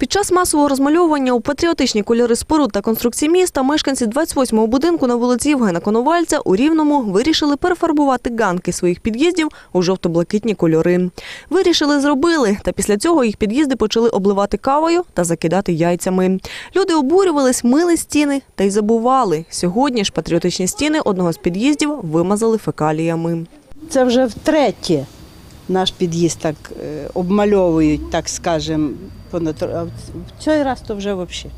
Під час масового розмальовування у патріотичні кольори споруд та конструкцій міста мешканці 28-го будинку на вулиці Євгена Коновальця у Рівному вирішили перефарбувати ганки своїх під'їздів у жовто-блакитні кольори. Вирішили, зробили, та після цього їх під'їзди почали обливати кавою та закидати яйцями. Люди обурювались, мили стіни та й забували. Сьогодні ж патріотичні стіни одного з під'їздів вимазали фекаліями. Це вже втретє наш під'їзд так е, обмальовують, так скажемо, в цей раз то вже взагалі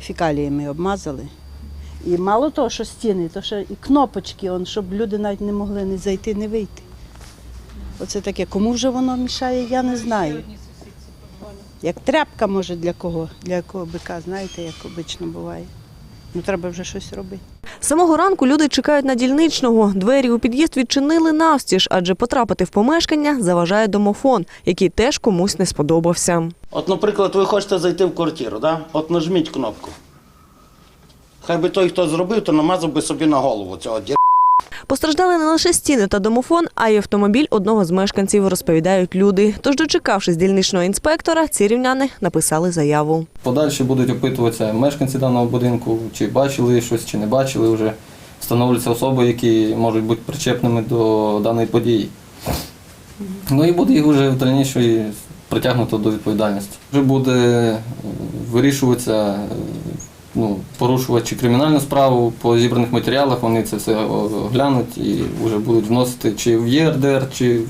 фікаліями обмазали. І мало того, що стіни, то ще і кнопочки, он, щоб люди навіть не могли не зайти, не вийти. Оце таке. Кому вже воно мішає, я не знаю. Як тряпка, може, для кого, для якого бика, знаєте, як обично буває. Ну треба вже щось робити. З самого ранку люди чекають на дільничного. Двері у під'їзд відчинили навстіж, адже потрапити в помешкання заважає домофон, який теж комусь не сподобався. От, наприклад, ви хочете зайти в квартиру, да? от нажміть кнопку. Хай би той, хто зробив, то намазав би собі на голову цього дір. Постраждали не лише стіни та домофон, а й автомобіль одного з мешканців, розповідають люди. Тож, дочекавшись дільничного інспектора, ці рівняни написали заяву. Подальше будуть опитуватися мешканці даного будинку, чи бачили щось, чи не бачили вже. Встановлюються особи, які можуть бути причепними до даної події. Ну і буде їх вже в дальнішої притягнуто до відповідальності. Вже буде е, вирішуватися, е, ну, порушувати кримінальну справу по зібраних матеріалах, вони це все оглянуть і вже будуть вносити чи в ЄРДР, чи в,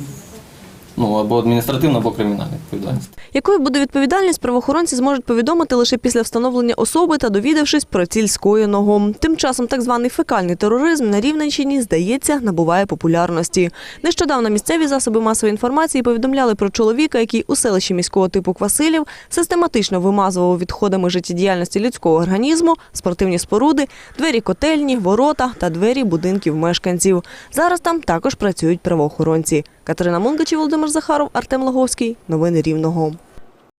ну, або адміністративну, або кримінальну відповідальність. Якою буде відповідальність, правоохоронці зможуть повідомити лише після встановлення особи та довідавшись про ціль скоєного. Тим часом так званий фекальний тероризм на Рівненщині, здається, набуває популярності. Нещодавно місцеві засоби масової інформації повідомляли про чоловіка, який у селищі міського типу Квасилів систематично вимазував відходами життєдіяльності людського організму, спортивні споруди, двері котельні, ворота та двері будинків мешканців. Зараз там також працюють правоохоронці. Катерина Мунгачі, Володимир Захаров, Артем Лаговський. Новини Рівного.